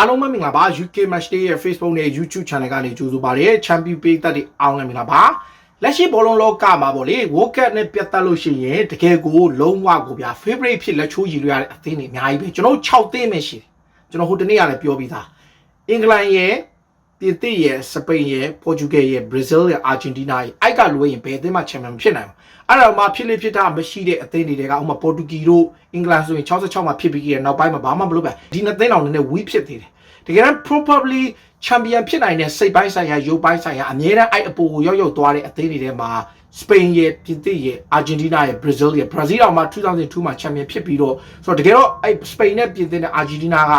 အားလုံးပဲမင်္ဂလာပါ UK Match Day ရဲ့ Facebook နဲ့ YouTube Channel ကနေကြိုဆိုပါရစေ Champion ပေးသက်တွေအားလုံးလည်းမင်္ဂလာပါလက်ရှိဘောလုံးလောကမှာပေါ့လေ World Cup နဲ့ပြတ်သက်လို့ရှိရင်တကယ်ကိုလုံးဝကိုဗျာ favorite ဖြစ်လက်ချိုးရည်ရတဲ့အသင်းတွေအများကြီးပဲကျွန်တော်တို့6သင်းပဲရှိတယ်ကျွန်တော်ဟိုတနေ့ကလည်းပြောပြီးသားအင်္ဂလန်ရဲ့ ပြင်သစ်ရဲ့စပိန်ရဲ့ပေါ်တူဂယ်ရဲ့ဘရာဇီးရဲ့အာဂျင်တီးနားရဲ့အိုက်ကလွှဲရင်ဘယ်အသင်းမှချန်ပီယံမဖြစ်နိုင်ဘူးအဲ့တော့မှဖြစ်လေဖြစ်တာမရှိတဲ့အသင်းတွေတွေကဥပမာပေါ်တူဂီတို့အင်္ဂလန်ဆိုရင်66မှာဖြစ်ပြီးကြတဲ့နောက်ပိုင်းမှာဘာမှမလုပ်ပါဒီနှစ်သင်းတော်နည်းနည်း weak ဖြစ်သေးတယ်တကယ်တမ်း probably champion ဖြစ်နိုင်တဲ့စိတ်ပိုင်းဆိုင်ရာရုပ်ပိုင်းဆိုင်ရာအမြဲတမ်းအဲ့အပေါ်ကိုရောက်ရောက်သွားတဲ့အသင်းတွေထဲမှာစပိန်ရဲ့ပြင်သစ်ရဲ့အာဂျင်တီးနားရဲ့ဘရာဇီးရဲ့ဘရာဇီးတော်မှာ2002မှာချန်ပီယံဖြစ်ပြီးတော့ဆိုတော့တကယ်တော့အဲ့စပိန်နဲ့ပြင်သစ်နဲ့အာဂျင်တီးနားက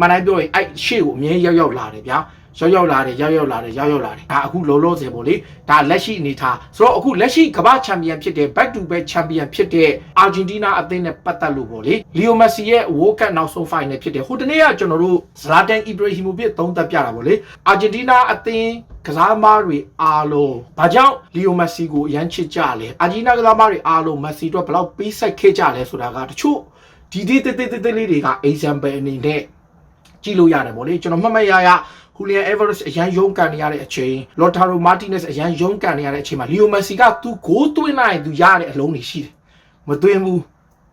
မှန်တိုင်းပြောရင်အဲ့ရှေ့ကိုအမြဲရောက်ရောက်လာတယ်ဗျာ ရောက်ရောက်လာတယ်ရောက်ရောက်လာတယ်ရောက်ရောက်လာတယ်ဒါအခုလောလောဆယ်ပေါ့လေဒါလက်ရှိအနေထားဆိုတော့အခုလက်ရှိကမ္ဘာချန်ပီယံဖြစ်တဲ့ back to back ချန်ပီယံဖြစ်တဲ့အာဂျင်တီးနားအသင်းနဲ့ပတ်သက်လို့ပေါ့လေလီယိုမက်ဆီရဲ့ World Cup နောက်ဆုံး final ဖြစ်တယ်ဟိုတနေ့ကကျွန်တော်တို့ဇလာတန်အီဘရာဟီမိုဗစ်သုံးသပ်ပြတာပေါ့လေအာဂျင်တီးနားအသင်းကစားသမားတွေအားလုံးဘာကြောင့်လီယိုမက်ဆီကိုအရန်ချစ်ကြလဲအာဂျင်တီးနားကစားသမားတွေအားလုံးမက်ဆီတော့ဘယ်လောက်ပေးဆက်ခဲ့ကြလဲဆိုတာကတချို့ဒီဒီတေးတေးတေးလေးတွေက example အနေနဲ့ကြည့်လို့ရတယ်ဗောလေကျွန်တော်မှတ်မှတ်ရရ ဟူလီယန်အေဗာရက်စ်အရန်ယုံကန်နေရတဲ့အချိန်လော်တာရိုမာတီနက်စ်အရန်ယုံကန်နေရတဲ့အချိန်မှာလီယိုမက်ဆီကသူဂိုးသွင်းလိုက်သူရတဲ့အလုံးတွေရှိတယ်မသွင်းဘူး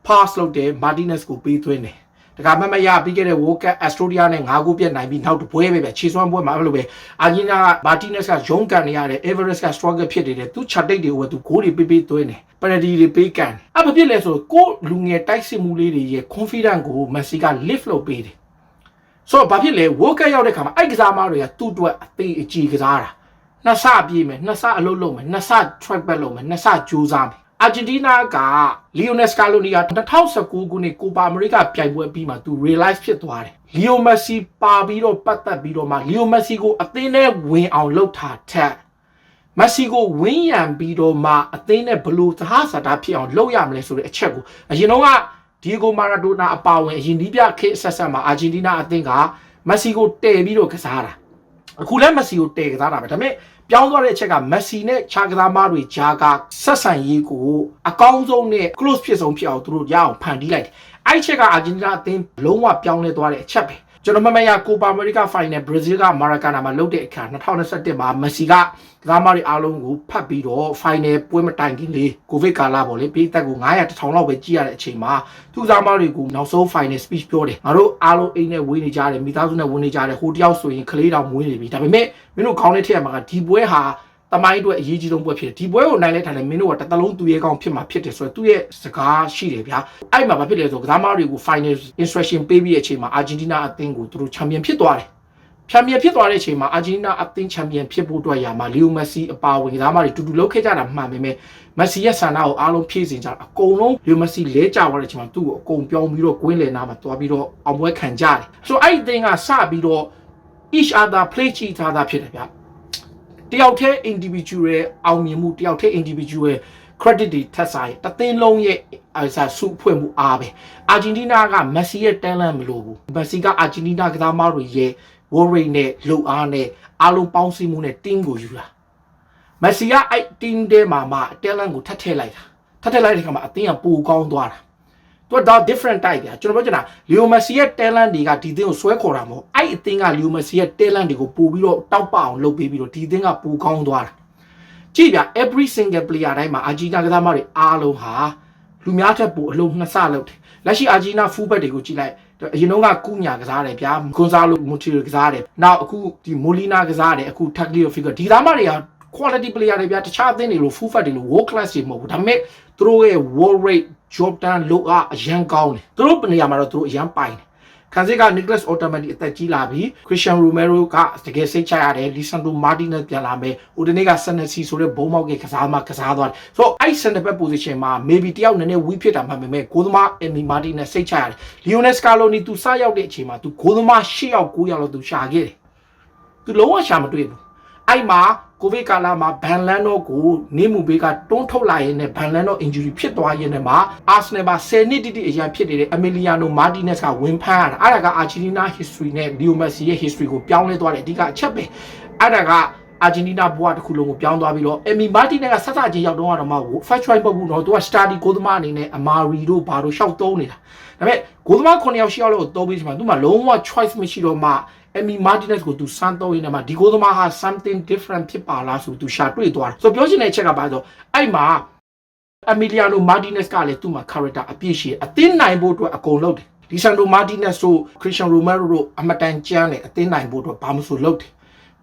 pass လုပ်တယ်မာတီနက်စ်ကိုပေးသွင်းတယ်တခါမှတ်မရပြီးခဲ့တဲ့ World Cup Australia နဲ့၅ဂိုးပြတ်နိုင်ပြီးနောက်တစ်ပွဲပဲပဲခြေစွမ်းပွဲမှာအဲ့လိုပဲအာဂျင်နာကမာတီနက်စ်ကယုံကန်နေရတဲ့ Everest က struggle ဖြစ်နေတယ်သူချက်တိတ်တွေကိုသူဂိုးတွေပေးပေးသွင်းတယ် penalty တွေပေးကန်တယ်အဲ့ဘာဖြစ်လဲဆိုတော့ကိုလူငယ်တိုက်စစ်မှုလေးတွေရဲ့ confidence ကိုမက်ဆီက lift လုပ်ပေးတယ် ဆိုတော့ဘာဖြစ်လဲ World Cup ရောက်တဲ့ခါမှာအဲ့ကစားသမားတွေကသူ့အတွက်အသေးအကြီးကစားတာနှစ်ဆပြေးမယ်နှစ်ဆအလုပ်လုပ်မယ်နှစ်ဆ track back လုပ်မယ်နှစ်ဆကြိုးစားမယ်အာဂျင်တီးနားကလီယိုနက်စကာလိုနီက2019ခုနှစ်ကိုပါအမေရိကပြိုင်ပွဲပြီးမှသူ realize ဖြစ်သွားတယ်လီယိုမက်ဆီပါပြီးတော့ပတ်သက်ပြီးတော့မှလီယိုမက်ဆီကိုအသင်းနဲ့ဝင်အောင်လုပ်တာထက်မက်ဆီကိုဝင်းရံပြီးတော့မှအသင်းနဲ့ဘလို့သဟဇာတာဖြစ်အောင်လုပ်ရမလဲဆိုတဲ့အချက်ကိုအရင်တော့က ဒီယိုမာရာဒိုနာအပါဝင်အရင်ဒီးပြခေတ်ဆက်ဆက်မှာအာဂျင်တီးနားအသင်းကမက်ဆီကိုတည်ပြီးတော့ကစားတာအခုလည်းမက်ဆီကိုတည်ကစားတာပဲဒါပေမဲ့ပြောင်းသွားတဲ့အချက်ကမက်ဆီနဲ့ခြားကစားမားတွေဂျာကဆက်ဆံရေးကိုအကောင်းဆုံးနဲ့ close ဖြစ်ဆုံးဖြစ်အောင်သူတို့ရအောင်ဖန်တီးလိုက်တယ်အဲ့ဒီချက်ကအာဂျင်တီးနားအသင်းလုံးဝပြောင်းလဲသွားတဲ့အချက်ပဲ ကျွန်တော်မမရကိုပါအမေရိကဖိုင်နယ်ဘရာဇီးကမာရာကာနာမှာလုပ်တဲ့အခါ2021မှာမက်ဆီကကစားမတွေအားလုံးကိုဖတ်ပြီးတော့ဖိုင်နယ်ပွဲမတိုင်ခင်လေးကိုဗစ်ကာလာပေါ့လေပြည်သက်ကို900 1000လောက်ပဲကြည့်ရတဲ့အချိန်မှာသူကစားမတွေကိုနောက်ဆုံးဖိုင်နယ် speech ပြောတယ်ငါတို့အားလုံးအိမ်နဲ့ဝေးနေကြတယ်မိသားစုနဲ့ဝင်နေကြတယ်ဟိုတယောက်ဆိုရင်ကလေးတော်မွေးနေပြီဒါပေမဲ့မင်းတို့ခေါင်းနဲ့ထည့်ရမှာကဒီပွဲဟာ တမိုင်းအတွက်အရေးကြီးဆုံးပွဲဖြစ်တယ်ဒီပွဲကိုနိုင်လဲထိုင်လဲမင်းတို့ကတစ်သလုံးသူရဲကောင်းဖြစ်မှာဖြစ်တယ်ဆိုတော့သူ့ရဲ့စကားရှိတယ်ဗျာအဲ့မှာဘာဖြစ်လဲဆိုကစားမတွေကို final instruction ပေးပြီးတဲ့အချိန်မှာအာဂျင်တီးနားအသင်းကိုသူတို့ချန်ပီယံဖြစ်သွားတယ်ချန်ပီယံဖြစ်သွားတဲ့အချိန်မှာအာဂျင်တီးနားအသင်းချန်ပီယံဖြစ်ဖို့အတွက်ရာမှာလီယိုမက်ဆီအပါဝင်ကစားမတွေတူတူလုပ်ခဲ့ကြတာမှန်ပေမဲ့မက်ဆီရဲ့ဆန္ဒကိုအားလုံးဖြည့်စင်ကြတာအကုန်လုံးလီယိုမက်ဆီလဲကျသွားတဲ့အချိန်မှာသူ့ကိုအကုန်ပြောင်းပြီးတော့ကွင်းလည်နာမှာတွားပြီးတော့အောင်ပွဲခံကြတယ်ဆိုတော့အဲ့ဒီအသင်းကစပြီးတော့ each other play ချီထားတာဖြစ်တယ်ဗျာ တယောက်တည်း individual အောင်မြင်မှုတယောက်တည်း individual credit တွေထက်စားရင်တသင်းလုံးရဲ့အစားစုဖွဲ့မှုအားပဲအာဂျင်တီးနားကမက်ဆီရဲ့ talent မလိုဘူးမက်ဆီကအာဂျင်တီးနားကစားသမားတွေရဲ့ world rate နဲ့လုံအားနဲ့အားလုံးပေါင်းစည်းမှုနဲ့ team ကိုယူတာမက်ဆီကအဲ့ team ထဲမှာမှ talent ကိုထပ်ထည့်လိုက်တာထပ်ထည့်လိုက်တဲ့ခါမှာအသင်းကပိုကောင်းသွားတာ သူကတော့ different type ပြကျွန်တော်ပြောချင်တာလီယိုမက်ဆီရဲ့ talent တွေကဒီသင်းကိုဆွဲခေါ်တာမဟုတ်အဲ့အသင်းကလီယိုမက်ဆီရဲ့ talent တွေကိုပို့ပြီးတော့တောက်ပအောင်လုပ်ပေးပြီးတော့ဒီသင်းကပိုကောင်းသွားတာကြည့်ဗျ every single player တိုင်းမှာအာဂျီနာကစားမတွေအားလုံးဟာလူများထက်ပိုအလုံးနှစ်ဆလုပ်တယ်လက်ရှိအာဂျီနာ full back တွေကိုကြည့်လိုက်အရင်တော့ကကုညာကစားတယ်ဗျာကွန်ဆာလိုမူတီကစားတယ်နောက်အခုဒီမိုလီနာကစားတယ်အခုတက်လီယိုဖီဂါဒီသားမတွေက quality player တွေဗျာတခြားအသင်းတွေလို full back တွေလို world class တွေမဟုတ်ဘူးဒါပေမဲ့သူတို့ရဲ့ world rate job done လောက်အားအရန်ကောင်းတယ်သူတို့နေရာမှာတော့သူတို့အရန်ပိုင်တယ်ခံစစ်က Nicholas Otamendi အသက်ကြီးလာပြီ Christian Romero ကတကယ်စိတ်ချရတယ် Lisandro Martinez ပြန်လာမယ်ဦးတနေ့က Senesi ဆိုတဲ့ဘုံမောက်ကကစားမှကစားသွားတယ်ဆိုတော့အဲ့ center back position မှာ maybe တယောက်နည်းနည်း weak ဖြစ်တာမှမပေမဲ့ကိုသမား Emi Martinez စိတ်ချရတယ် Lionel Scaloni သူစရောက်တဲ့အချိန်မှာသူကိုသမား၈ယောက်9ယောက်လောက်သူရှာခဲ့တယ်သူလုံးဝရှာမတွေ့ဘူးအဲ့မှာ ကိုဗစ်ကာလမှာဘန်လန်တော့ကိုနေမှုဘေးကတွန်းထုတ်လာရင်းနဲ့ဘန်လန်တော့ injury ဖြစ်သွားရင်းနဲ့မှာအာဆနယ်မှာ10နှစ်တိတိအရန်ဖြစ်နေတဲ့အမီလီယာနိုမာတီနက်စ်ကဝင်ဖမ်းရတာအဲ့ဒါကအာဂျီတီနာ history နဲ့လီယိုမက်ဆီရဲ့ history ကိုပြောင်းလဲသွားတဲ့အဓိကအချက်ပဲအဲ့ဒါကအာဂျင်တီးနားဘွားတစ်ခုလုံးကိုပြောင်းသွားပြီးတော့အမီမာတီနက်ကဆက်စချင်းရောက်တော့ကတော့မှ first choice ပုတ်ဘူးတော့သူက study ကိုသမားအနေနဲ့အမာရီတို့ဘာတို့ရှောက်သုံးနေတာဒါပေမဲ့ကိုသမား9ယောက်10ယောက်လောက်ကိုသုံးပြီးဆိုမှသူမှလုံးဝ choice မရှိတော့မှ အမီမာတီနက်ကိုသူစမ်းတော့ရင်းနဲ့မှဒီကိုသမားဟာ something different ဖြစ်ပါလားဆိုသူရှာတွေ့သွားတယ်ဆိုပြောချင်တဲ့အချက်ကပါဆိုအဲ့မှာအမီလီယာနိုမာတီနက်စ်ကလည်းသူ့မှာ character အပြည့်ရှိတယ်အသင်းနိုင်ဖို့အတွက်အကုန်လုပ်တယ်ဒီဆန်ဒိုမာတီနက်စ်တို့ခရစ်စတန်ရိုမဲရိုတို့အမတန်ကျမ်းတယ်အသင်းနိုင်ဖို့အတွက်ဘာမှမဆိုလုပ်တယ်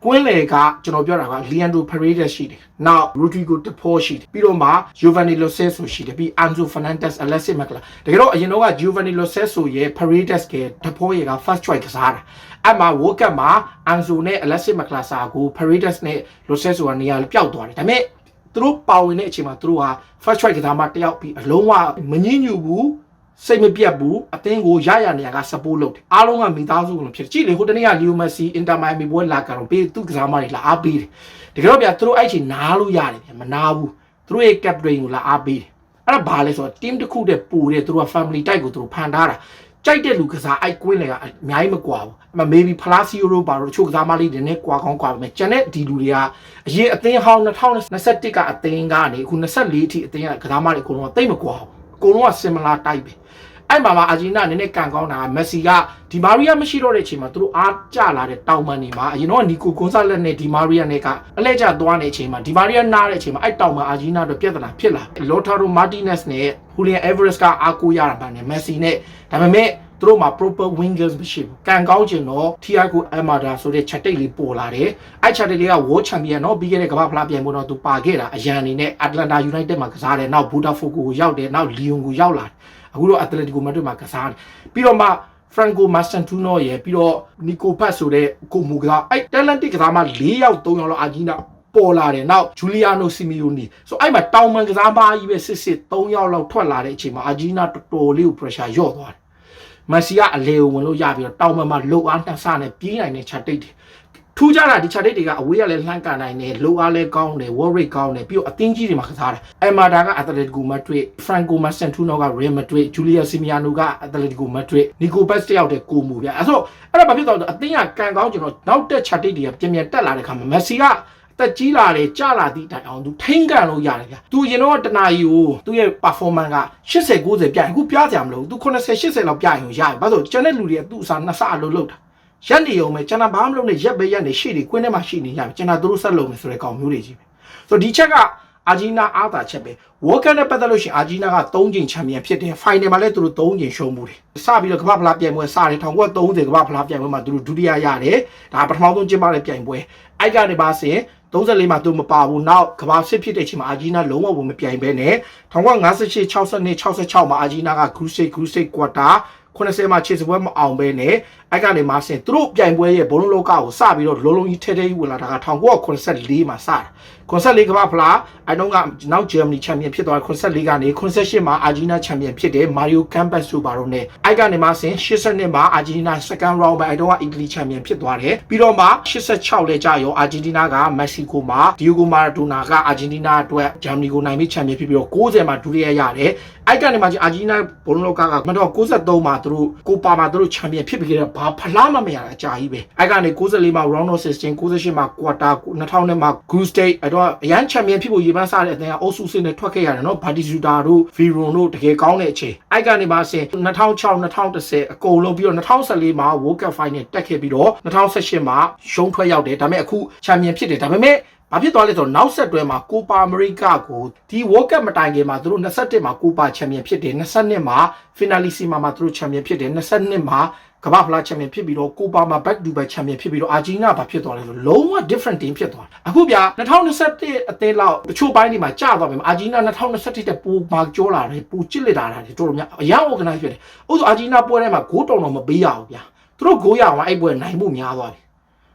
ကွင်းလေကကျွန်တော်ပြောတာကလီယန်ဒိုဖရေဒက်ရှိတယ်။နောက်ရူဒီဂိုတဖောရှိတယ်။ပြီးတော့မှဂျိုဗန်နီလိုဆက်ဆိုရှိတယ်။ပြီးအန်ဇိုဖာနန်ဒက်စ်အလက်စစ်မက်ကလာ။တကယ်တော့အရင်တော့ကဂျိုဗန်နီလိုဆက်ဆိုရဲ့ဖရေဒက်စ်ကတဖောရဲ့က first choice ကစားတာ။အဲ့မှာဝိုကတ်မှာအန်ဇိုနဲ့အလက်စစ်မက်ကလာစာကိုဖရေဒက်စ်နဲ့လိုဆက်ဆိုကနေရာပျောက်သွားတယ်။ဒါပေမဲ့သူတို့ပါဝင်တဲ့အချိန်မှာသူတို့ဟာ first choice ကစားမတယောက်ပြီးအလုံးဝမငြင်းညူဘူး စိတ်မပြတ်ဘူးအသင်းကိုရရနေရက support လုပ်တယ်အားလုံးကမိသားစုကလုံးဖြစ်တယ်ကြည့်လေဟိုတနေ့ကလီယိုမက်ဆီအင်တာမိုင်မီပွဲလာကတော့ပေးသူကစားမတွေလာအားပေးတယ်တကယ်တော့ဗျာသူတို့အဲ့ချိန်နားလို့ရတယ်ဗျာမနာဘူးသူတို့ရဲ့ captain ကိုလာအားပေးတယ်အဲ့ဒါဘာလဲဆိုတော့ team တစ်ခုတည်းပူတယ်သူတို့က family type ကိုသူတို့ဖန်ထားတာကြိုက်တဲ့လူကစားအိုက်ကွင်းလေကအများကြီးမကွာဘူးအမ maybe Palacio တို့ဘာလို့တချို့ကစားမလေးတွေနဲ့ကွာကောင်းကွာပဲကျန်တဲ့ဒီလူတွေကအရင်အသင်းဟောင်း2021ကအသင်းကနေအခု24အထိအသင်းကကစားမတွေအကုန်လုံးကတိတ်မကွာဘူးအ ကုန်လုံးက similar type ပဲအဲ့မှာမှာအာဂျင်နာနည်းနည်းကန်ကောင်းတာမက်ဆီကဒီမာရီယာမရှိတော့တဲ့အချိန်မှာသူတို့အားကျလာတဲ့တောင်ပန်နေမှာအရင်တော့နီကိုကွန်ဆာလက်နဲ့ဒီမာရီယာနဲ့ကအလဲကျသွားနေတဲ့အချိန်မှာဒီမာရီယာနားတဲ့အချိန်မှာအဲ့တောင်ပန်အာဂျင်နာတို့ပြဿနာဖြစ်လာလော်တာရိုမာတီနက်စ်နဲ့ဟူလီယန်အေဗရက်စ်ကအားကိုးရတာပါနဲ့မက်ဆီနဲ့ဒါပေမဲ့ သူတို့မှာ proper wingers မရှိဘူးကန်ကောင်းကျင်တော့ Thiago Almada ဆိုတဲ့ချက်တိတ်လေးပေါ်လာတယ်အဲ့ချက်တိတ်လေးက World Champion တော့ပြီးခဲ့တဲ့ကမ္ဘာဖလားပြိုင်ပွဲတော့သူပါခဲ့တာအရန်အနေနဲ့ Atlanta United မှာကစားတယ်နောက် Botafogo ကိုရောက်တယ်နောက် Lyon ကိုရောက်လာတယ်အခုတော့ Atletico Madrid မှာကစားတယ်ပြီးတော့မှ Franco Mastantuno ရယ်ပြီးတော့ Nico Pat ဆိုတဲ့ကိုမူကအဲ့ Atlantic ကစားမှ၄ယောက်၃ယောက်လောက်အာဂျီနာပေါ်လာတယ်နောက်ဂျူလီယာနိုစီမီယိုနီဆိုအဲ့မှာတောင်ပန်ကစားပါကြီးပဲစစ်စစ်၃ယောက်လောက်ထွက်လာတဲ့အချိန်မှာအာဂျီနာတော်တော်လေးကို pressure ရော့သွားတယ် မက်ဆီကအလေကိုဝင်လို့ရပြီးတော့တောင်မန်မှာလုံအားနှစ်ဆနဲ့ပြေးနိုင်တဲ့ချက်တိတ်တယ်ထူးခြားတာဒီချက်တိတ်တွေကအဝေးကလည်းလှမ်းကန်နိုင်တယ်လုံအားလည်းကောင်းတယ် wall rate ကောင်းတယ်ပြီးတော့အသင်းကြီးတွေမှာကစားတယ်အမ်မာဒါကအက်တလက်တီကိုမက်ဒရစ်ဖရန်ကိုမက်ဆန်တူနိုကရီယယ်မက်ဒရစ်ဂျူလီယာစီမီယာနိုကအက်တလက်တီကိုမက်ဒရစ်နီကိုဘက်စ်တယောက်တည်းကိုမူဗျအဲ့ဆိုအဲ့ဒါဘာဖြစ်သွားလဲအသင်းကကန်ကောင်းကျွန်တော်နောက်တက်ချက်တိတ်တွေကပြင်ပြင်တက်လာတဲ့ခါမှာမက်ဆီက တက်ကြီးလာတယ်ကြာလာသည့်တိုင်အောင်သူထိန်းကန်လို့ရတယ်ဗျ။သူရင်တော့တနာရီကိုသူ့ရဲ့ performance က80 90ပြိုင်အခုပြကြမလို့သူ80 80လောက်ပြိုင်ကိုရတယ်။ဘာလို့ကျန်တဲ့လူတွေကသူ့အစားနှစ်ဆအလုပ်လုပ်တာ။ရက်နေုံပဲကျွန်တော်ဘာမှမလုပ်နဲ့ရက်ပဲရက်နေရှေ့တွေကွင်းထဲမှာရှိနေရပြီကျွန်တော်တို့ဆက်လုပ်မယ်ဆိုတဲ့ကောင်မျိုးတွေကြီးပဲ။ဆိုတော့ဒီချက်ကအာဂျီနာအားသာချက်ပဲဝေါ်ကန်နဲ့ပတ်သက်လို့ရှိရင်အာဂျီနာက3ချိန်ချန်ပီယံဖြစ်တယ်ဖိုင်နယ်မှာလည်းသူတို့3ချိန်ရှုံးမှုတယ်စပြီးတော့ကမ္ဘာဖလားပြိုင်ပွဲစတယ်1930ကမ္ဘာဖလားပြိုင်ပွဲမှာသူတို့ဒုတိယရတယ်ဒါပထမဆုံးကျင်းပတဲ့ပြိုင်ပွဲအဲ့ကနေပါစင် 34မှာသူမပါဘူးနောက်ကမ္ဘာစစ်ဖြစ်တဲ့အချိန်မှာအာဂျီနာလုံးဝဝင်မပြိုင်ဘဲနဲ့1958 62 66မှာအာဂျီနာကဂရူစိတ်ဂရူစိတ်ကွာတာ90မှာခြေစပွဲမအောင်ပဲနဲ့ အဲ့ကနေမှဆင်သူတို့ပြိုင်ပွဲရဲ့ဘုံလုံးလောကကိုစပြီးတော့လုံးလုံးကြီးထဲထဲကြီးဝင်လာတာက1984မှာစတာ94ကမ္ဘာဖလားအဲတုန်းကနောက်ဂျာမနီချန်ပီယံဖြစ်သွား94ကနေ98မှာအာဂျီနာချန်ပီယံဖြစ်တယ်မာရီယိုကမ်ပတ်ဆိုပါတော့နဲ့အဲ့ကနေမှဆင်82မှာအာဂျီနာ second round ပဲအဲတုန်းကအီတလီချန်ပီယံဖြစ်သွားတယ်ပြီးတော့မှ86လဲကြာရောအာဂျင်တီးနားကမက္ဆီကိုမှာဒီယိုဂိုမာရာဒိုနာကအာဂျင်တီးနားအတွက်ဂျာမနီကိုနိုင်ပြီးချန်ပီယံဖြစ်ပြီးတော့90မှာဒုတိယရတယ်အဲ့ကနေမှအာဂျီနာဘုံလောကကမတော့93မှာသူတို့ကိုပါမှာသူတို့ချန်ပီယံဖြစ်ပြီးကြတယ်ဘာဖလားမမရတာအကြာကြီးပဲအဲ့ကနေ94မှာ round of 16 98မှာ quarter 2000မှာ group stage အဲ့တော့အရန်ချန်ပီယံဖြစ်ဖို့ရေပန်းစားတဲ့အသင်းကအုပ်စုစစ်နဲ့ထွက်ခဲ့ရတယ်နော်ဘာတီဇူတာတို့ဗီရွန်တို့တကယ်ကောင်းတဲ့အချိန်အဲ့ကနေမှဆင်2006 2010အကုန်လုံးပြီးတော့2014မှာ World Cup Final တက်ခဲ့ပြီးတော့2018မှာရှုံးထွက်ရောက်တယ်ဒါပေမဲ့အခုချန်ပီယံဖြစ်တယ်ဒါပေမဲ့ဘာဖြစ်သွားလဲဆိုတော့နောက်ဆက်တွဲမှာကိုပါအမေရိကကိုဒီ World Cup မတိုင်ခင်မှာသူတို့21မှာကိုပါချန်ပီယံဖြစ်တယ်22မှာ Finalissima မှာသူတို့ချန်ပီယံဖြစ်တယ်22မှာ ကမ္ဘာဖလားချန်ပီယံဖြစ်ပြီးတော့ကိုပါမှာ back to back ချန်ပီယံဖြစ်ပြီးတော့အာဂျီနာဘာဖြစ်သွားလဲဆိုလုံးဝ different team ဖြစ်သွားတယ်အခုဗျာ2021အသင်းလောက်တချို့ပိုင်းတွေမှာကြာသွားပြီအာဂျီနာ2021တက်ပိုမာကျော်လာတယ်ပိုချစ်လက်လာတာတွေတော်တော်များအရန် organize ဖြစ်တယ်ဥဆိုအာဂျီနာပွဲထဲမှာဂိုးတောင်တော့မပေးရဘူးဗျာသူတို့ဂိုးရအောင်အဲ့ပွဲနိုင်မှုများသွားပြီ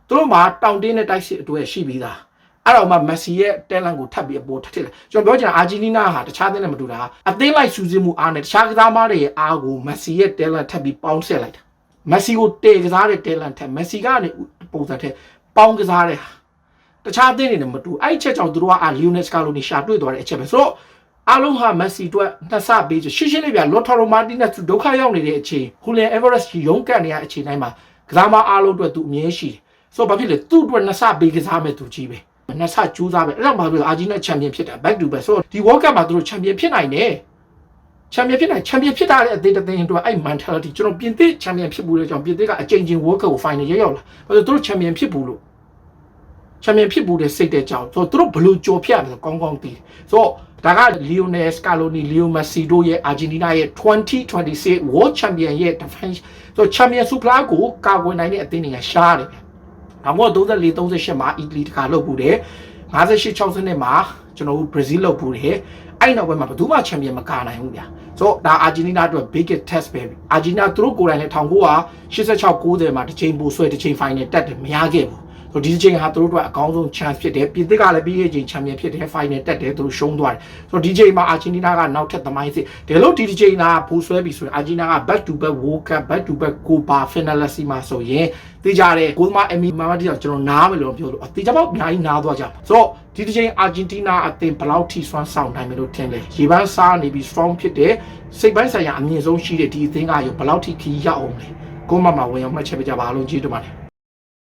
သူတို့မှာတောင်တင်းနဲ့တိုက်စစ်အတွက်ရှိပြီးသားအဲ့တော့မှမက်ဆီရဲ့တဲလန်ကိုထပ်ပြီးအပေါ်ထပ်ထစ်လိုက်ကျွန်တော်ပြောချင်တာအာဂျီနီးနားဟာတခြားသင်းနဲ့မတူတာအသင်းလိုက်စူးစိမှုအားနဲ့တခြားကစားသမားတွေရဲ့အားကိုမက်ဆီရဲ့တဲလန်ထပ်ပြီးပေါင်းဆက်လိုက်တာ မက်ဆီကိုတေကစားတဲ့တဲလန်ထက်မက်ဆီကနေပုံစံထက်ပေါင်းကစားတဲ့ဟာတခြားသင်းတွေနဲ့မတူအဲ့ဒီချက်ကြောင့်သူတို့ကအာလီယိုနက်စကာလိုနေရှာတွေ့သွားတဲ့အချက်ပဲဆိုတော့အားလုံးဟာမက်ဆီအတွက်နှစ်ဆပေးချရှင်းရှင်းလေးပြလော်ထာရိုမာတီနက်ဒုက္ခရောက်နေတဲ့အချိန်ဟူလီယန်အေဗာရက်စ်ရုံးကန်နေတဲ့အချိန်တိုင်းမှာကစားမအားလုံးအတွက်သူအမြဲရှိတယ်ဆိုတော့ဘာဖြစ်လဲသူ့အတွက်နှစ်ဆပေးကစားမဲ့သူကြီးပဲနှစ်ဆကြိုးစားပဲအဲ့ဒါမှပြောအာဂျီနာချန်ပီယံဖြစ်တာ back to back ဆိုတော့ဒီ World Cup မှာသူတို့ချန်ပီယံဖြစ်နိုင်တယ် ချန်ပီယံဖြစ်နိုင်ချန်ပီယံဖြစ်တာတဲ့အသေးတစ်သိန်းအတွက်အဲ့ mentality ကျွန်တော်ပြင်သစ်ချန်ပီယံဖြစ်ဘူးလေကျွန်တော်ပြင်သစ်ကအကြိမ်ကြိမ် World Cup ကို final ရောက်ရောက်လာဘာလို့သူတို့ချန်ပီယံဖြစ်ဘူးလို့ချန်ပီယံဖြစ်ဘူးတဲ့စိတ်တဲ့ကြောင့်ဆိုတော့သူတို့ဘယ်လိုကြော်ဖြတ်ရမလဲကောင်းကောင်းသိဆိုတော့ဒါက Lionel Scaloni Leo Messi တို့ရဲ့ Argentina ရဲ့2026 World Champion ရဲ့ defense ဆိုတော့ Champion Super ကိုကာကွယ်နိုင်တဲ့အသင်းတွေကရှားတယ်ဗျ။နောက်တော့34 38မှာ Italy တခါလုပ်ဘူးတယ်58 60နဲ့မှာကျွန်တော်တို့ Brazil လုပ်ဘူးတယ် အဲ့နောက်ပိုင်းမှာဘယ်သူမှချန်ပီယံမကာနိုင်ဘူးဗျာဆိုတော့ဒါအာဂျင်တီးနားအတွက် big test ပဲအာဂျင်တီးနားသူတို့ကိုယ်တိုင်လည်း1986 90မှာတစ်ချိန်ပိုဆွဲတစ်ချိန် final တက်တယ်မရခဲ့ဘူးဆို ဒီချိန်ဟာသူတို့အတွက်အကောင်းဆုံး chance ဖြစ်တယ်ပြည်သစ်ကလည်းပြီးခဲ့ချိန် champion ဖြစ်တယ် final တက်တယ်သူတို့ရှုံးသွားတယ်ဆိုတော့ဒီချိန်မှာအာဂျင်တီးနားကနောက်ထပ်သမိုင်းစစ်ဒါလို့ဒီချိန်ကပိုဆွဲပြီဆိုရင်အာဂျင်တီးနားက back to back world cup back to back copa finalist မှာဆိုရင်သိကြတယ်ကိုသမားအမီမာမတီကကျွန်တော်နားမယ်လို့ပြောလို့အသေးချပေါက်အများကြီးနားသွားကြပါဆိုတော့ဒီတစ်ချိန်အာဂျင်တီးနားအသင်းဘယ်လောက်ထိစွမ်းဆောင်နိုင်မယ်လို့ထင်လဲရေပန်းစားနေပြီး strong ဖြစ်တဲ့စိတ်ပိုင်းဆိုင်ရာအမြင့်ဆုံးရှိတဲ့ဒီအသင်းကရောဘယ်လောက်ထိခီးရောက်အောင်လဲကိုမမဝင်အောင်မှတ်ချက်ပြကြပါလို့ကျေးဇူးပါတယ်